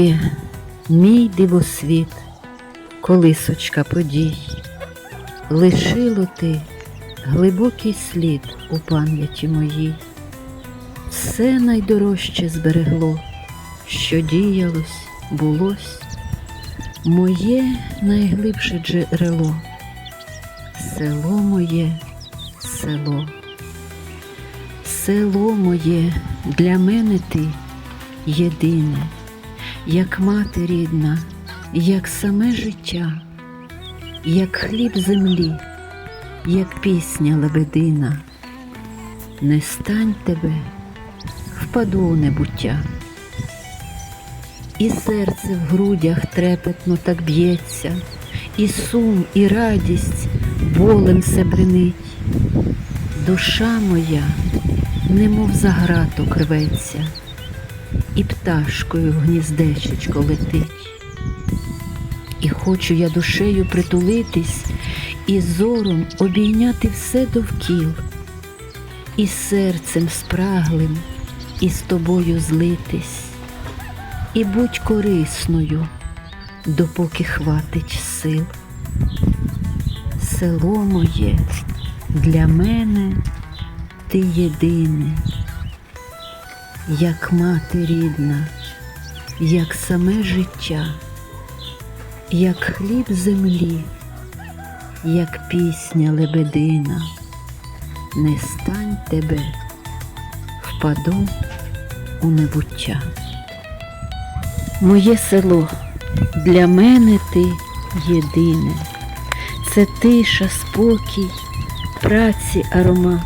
Моє, мій дивосвіт, колисочка подій, лишило ти глибокий слід у пам'яті моїй. Все найдорожче зберегло, що діялось, булось, моє найглибше джерело, село моє, село. Село моє, для мене ти єдине, як мати рідна, як саме життя, як хліб землі, як пісня лебедина. Не стань тебе, впаду у небуття. І серце в грудях трепетно так б'ється, і сум, і радість болем се бренить. Душа моя, немов за граток рветься, і пташкою в гніздечечко летить. І хочу я душею притулитись, і зором обійняти все довкіл, і серцем спраглим, і з тобою злитись, і будь корисною, допоки хватить сил. Село моє, для мене ти єдине, як мати рідна, як саме життя, як хліб землі, як пісня лебедина, не стань тебе, впаду у небуття. Моє село, для мене ти єдине, це тиша, спокій, праці аромат.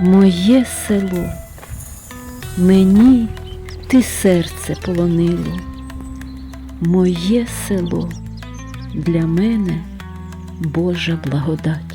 Моє село, мені ти серце полонило, моє село для мене Божа благодать.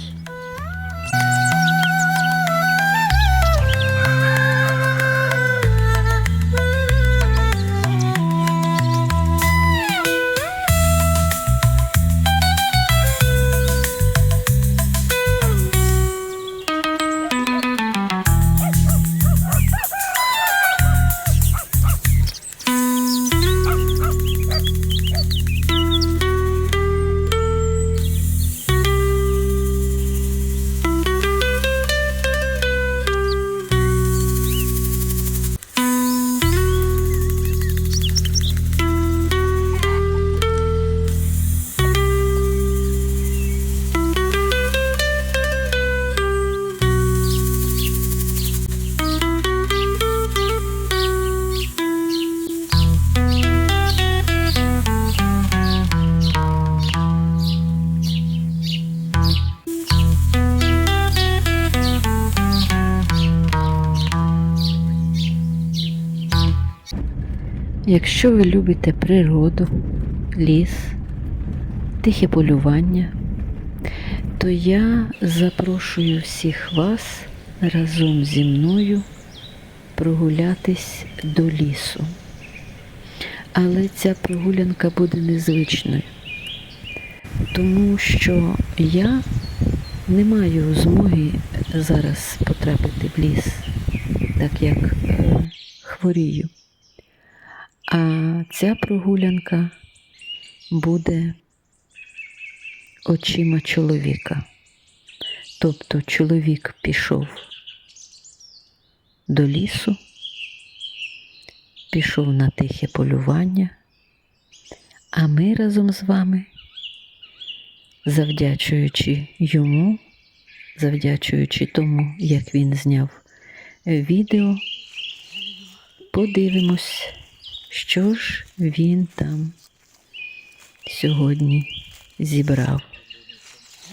Якщо ви любите природу, ліс, тихе полювання, то я запрошую всіх вас разом зі мною прогулятись до лісу. Але ця прогулянка буде незвичною, тому що я не маю змоги зараз потрапити в ліс, так як е, хворію. А ця прогулянка буде очима чоловіка. Тобто чоловік пішов до лісу, пішов на тихе полювання, а ми разом з вами, завдячуючи йому, завдячуючи тому, як він зняв відео, подивимось що ж він там сьогодні зібрав,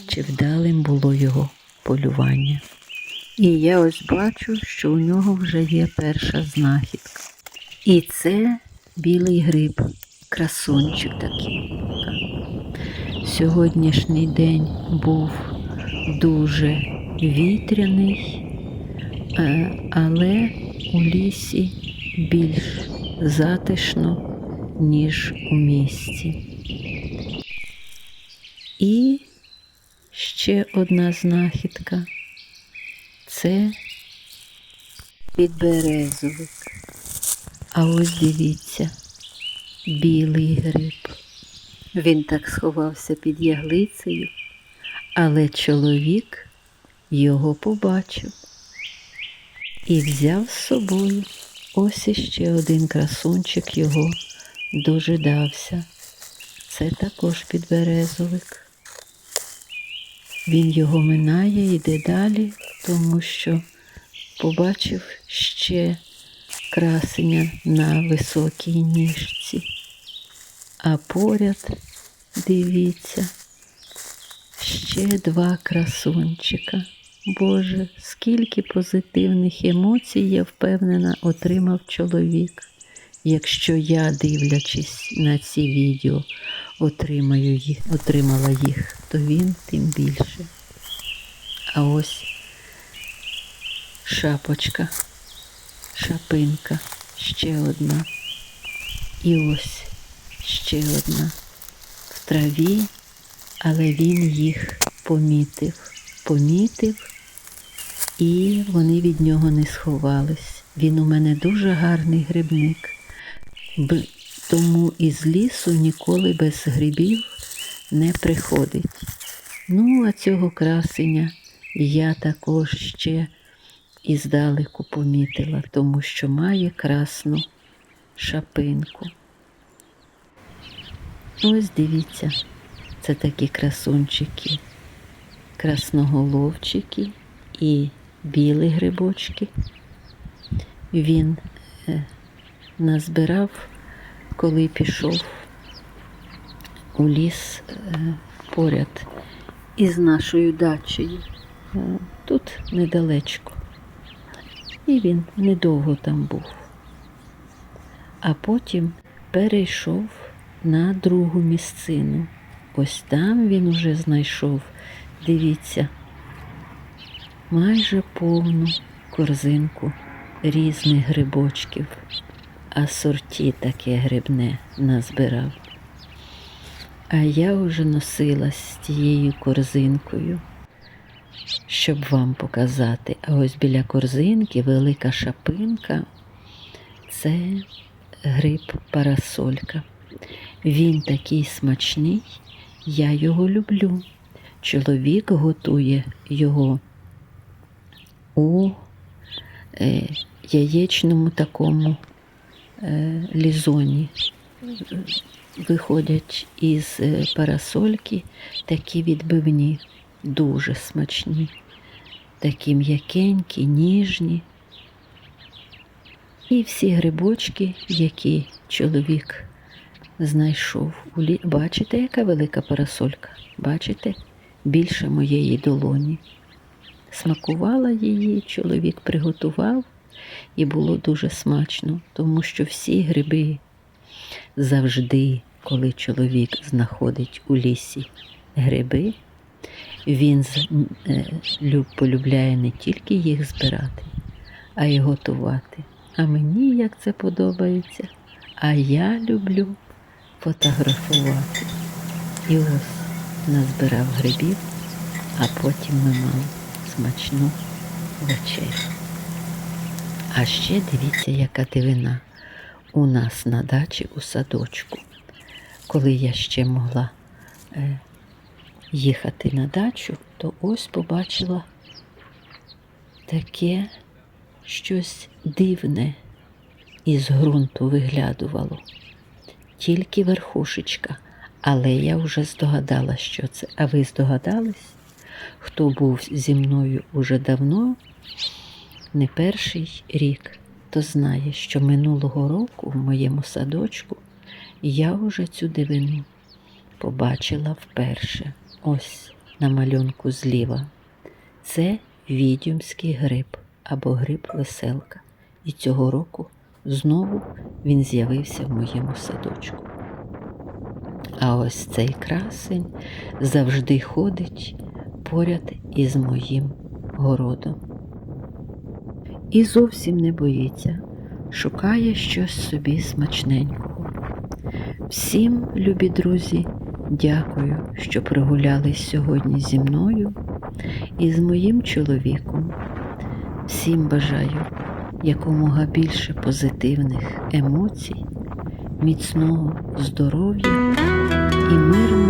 чи вдалим було його полювання. І я ось бачу, що у нього вже є перша знахідка. І це білий гриб, красунчик такий. Сьогоднішній день був дуже вітряний, е, але у лісі більш затишно, ніж у місті. І ще одна знахідка це підберезовик. А ось дивіться, білий гриб. Він так сховався під яглицею, але чоловік його побачив і взяв з собою. Ось іще один красунчик його дожидався. Це також підберезовик. Він його минає, йде далі, тому що побачив ще красення на високій ніжці. А поряд, дивіться, ще два красунчика. Боже, скільки позитивних емоцій, я впевнена, отримав чоловік. Якщо я, дивлячись на ці відео, отримаю їх, отримала їх, то він тим більше. А ось шапочка, шапинка, ще одна. І ось ще одна в траві, але він їх помітив, помітив, і вони від нього не сховались. Він у мене дуже гарний грибник, тому із лісу ніколи без грибів не приходить. Ну, а цього красення я також ще іздалеку помітила, тому що має красну шапинку. Ось дивіться, це такі красунчики, красноголовчики і білі грибочки. Він е, назбирав, коли пішов у ліс е, поряд із нашою дачею. Е, Тут недалечко. І він недовго там був. А потім перейшов на другу місцину. Ось там він уже знайшов, дивіться, майже повну корзинку різних грибочків, а сорті таке грибне назбирав. А я вже носилась з тією корзинкою, щоб вам показати. А ось біля корзинки велика шапинка це гриб парасолька. Він такий смачний, я його люблю. Чоловік готує його у е, яєчному такому е, лізоні. Виходять із е, парасольки такі відбивні, дуже смачні, такі м'якенькі, ніжні. І всі грибочки, які чоловік знайшов. Бачите, яка велика парасолька? Бачите? Більше моєї долоні. Смакувала її, чоловік приготував, і було дуже смачно, тому що всі гриби завжди, коли чоловік знаходить у лісі гриби, він е, люб- полюбляє не тільки їх збирати, а й готувати. А мені як це подобається. А я люблю фотографувати. І ось назбирав грибів, а потім ми мали смачну вечерю. А ще дивіться, яка дивина у нас на дачі у садочку. Коли я ще могла е, їхати на дачу, то ось побачила таке щось дивне із ґрунту виглядувало. Тільки верхушечка, але я вже здогадала, що це. А ви здогадались? Хто був зі мною уже давно, не перший рік, то знає, що минулого року в моєму садочку я вже цю дивину побачила вперше. Ось на малюнку зліва. Це відьомський гриб або гриб веселка. І цього року знову він з'явився в моєму садочку. А ось цей красень завжди ходить поряд із моїм городом. І зовсім не боїться, шукає щось собі смачненького. Всім, любі друзі, дякую, що прогулялись сьогодні зі мною і з моїм чоловіком. Всім бажаю якомога більше позитивних емоцій, міцного здоров'я і миру